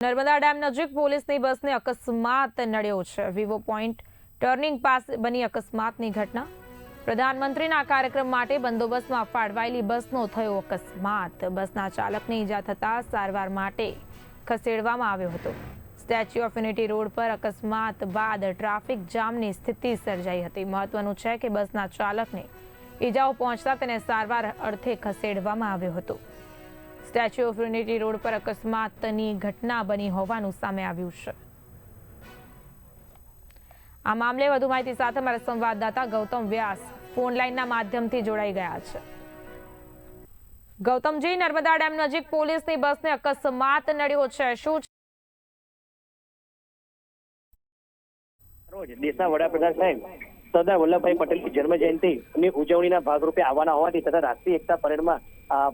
Narmada dam નજીક પોલીસની બસને અકસ્માત નડ્યો છે. વિવો પોઈન્ટ ટર્નિંગ પાસે બની અકસ્માતની ઘટના. પ્રધાનમંત્રીના કાર્યક્રમ માટે બંદોબસ્તમાં ફાળવાયેલી બસનો થયો અકસ્માત. બસના ચાલકને ઈજા થતા સારવાર માટે ખસેડવામાં આવ્યો હતો. સ્ટેચ્યુ ઓફ યુનિટી રોડ પર અકસ્માત બાદ ટ્રાફિક જામની સ્થિતિ સર્જાઈ હતી. મહત્વનું છે કે બસના ચાલકને ઈજાઓ પહોંચતા તેને સારવાર અર્થે ખસેડવામાં આવ્યો હતો. સ્ટેચ્યુ ઓફ યુનિટી રોડ પર અકસ્માતની ઘટના બની હોવાનું સામે આવ્યું છે. આ મામલે વધુ માહિતી સાથે મારા સંવાદદાતા ગૌતમ વ્યાસ ફોન લાઇનના માધ્યમથી જોડાઈ ગયા છે. ગૌતમજી, નર્મદા ડેમ નજીક પોલીસની બસને અકસ્માત નડ્યો છે. શું રોજ દેશના વડાપ્રધાન સાહેબ સરદાર વલ્લભભાઈ પટેલની જન્મ જયંતિની ઉજવણીના ભાગરૂપે આવવાના હોવાથી તથા રાષ્ટ્રીય એકતા પરેડમાં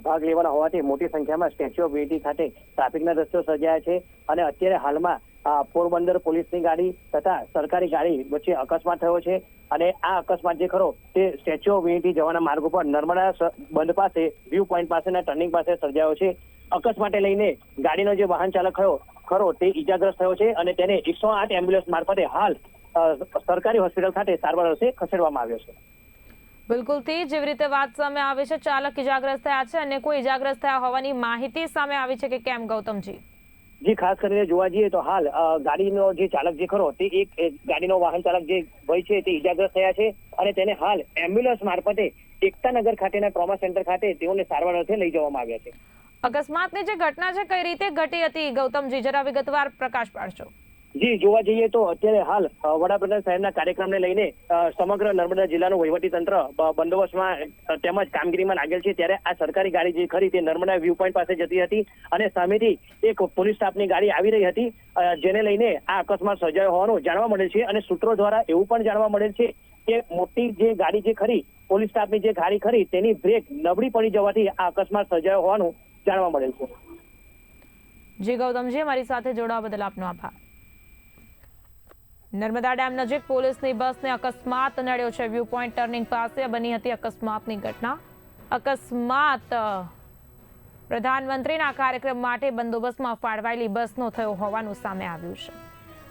ભાગ લેવાના હોવાથી મોટી સંખ્યામાં સ્ટેચ્યુ ઓફ યુનિટી ખાતે ટ્રાફિકના રસ્તો સર્જાયા છે અને અત્યારે હાલમાં પોરબંદર પોલીસની ગાડી તથા સરકારી ગાડી વચ્ચે અકસ્માત થયો છે અને આ અકસ્માત જે ખરો તે સ્ટેચ્યુ ઓફ યુનિટી જવાના માર્ગ ઉપર નર્મદા બંધ પાસે, વ્યૂ પોઈન્ટ પાસેના ટર્નિંગ પાસે સર્જાયો છે. અકસ્માતે લઈને ગાડીનો જે વાહન ચાલક ખરો ખરો તે ઈજાગ્રસ્ત થયો છે અને તેને એકસો આઠ એમ્બ્યુલન્સ મારફતે હાલ સરકારી હોસ્પિટલ ખાતે સારવાર અર્થે ખસેડવામાં આવ્યો છે. બિલકુલથી જેવી રીતે વાત સામે આવે છે ચાલક ઇજાગ્રસ્ત થયા છે અને કોઈ ઇજાગ્રસ્ત થયા હોવાની માહિતી સામે આવી છે કે કેમ ગૌતમજી? જે ખાસ કરીને જોવા જઈએ તો હાલ ગાડીનો જે ચાલક જે ખરો તે એક ગાડીનો વાહન ચાલક જે ભાઈ છે તે ઈજાગ્રસ્ત થયા છે અને તેને હાલ એમ્બ્યુલન્સ મારફતે એકતાનગર ખાતેના ટ્રોમા સેન્ટર ખાતે તેઓને સારવાર અર્થે લઈ જવામાં આવ્યા છે. અકસ્માતની જે ઘટના છે કઈ રીતે ઘટી હતી? ગૌતમજી જરા વિગતવાર પ્રકાશ પાડશો. જી, જોવા જઈએ તો અત્યારે હાલ વડાપ્રધાન સાહેબના કાર્યક્રમને લઈને સમગ્ર નર્મદા જિલ્લાનું વહીવટી તંત્ર બંદોબસ્તમાં તેમજ કામગીરીમાં લાગેલ છે, ત્યારે આ સરકારી ગાડી જે ખરી તે નર્મદા વ્યૂ પોઈન્ટ પાસે જતી હતી અને સામેથી એક પોલીસ સ્ટાફની ગાડી આવી રહી હતી જેને લઈને આ અકસ્માત સર્જાયો હોવાનું જાણવા મળે છે અને સૂત્રો દ્વારા એવું પણ જાણવા મળેલ છે કે મોટી જે ગાડી જે ખરી, પોલીસ સ્ટાફની જે ગાડી ખરી, તેની બ્રેક નબળી પડી જવાથી આ અકસ્માત સર્જાયો હોવાનું જાણવા મળેલ છે. જી ગૌતમજી અમારી સાથે જોડાવા બદલ આપનો આભાર. નર્મદા ડેમ નજીક પોલીસની બસને અકસ્માત નડ્યો છે. વ્યૂ પોઈન્ટ ટર્નિંગ પાસે બની હતી અકસ્માતની ઘટના. અકસ્માત પ્રધાનમંત્રીના કાર્યક્રમ માટે બંદોબસ્તમાં ફાળવાયેલી બસનો થયો હોવાનું સામે આવ્યું છે.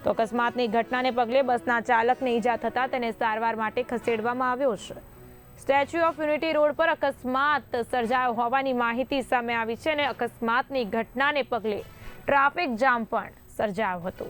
તો અકસ્માતની ઘટનાને પગલે બસના ચાલકને ઈજા થતા તેને સારવાર માટે ખસેડવામાં આવ્યો છે. સ્ટેચ્યુ ઓફ યુનિટી રોડ પર અકસ્માત સર્જાયો હોવાની માહિતી સામે આવી છે અને અકસ્માતની ઘટનાને પગલે ટ્રાફિક જામ પણ સર્જાયો હતો.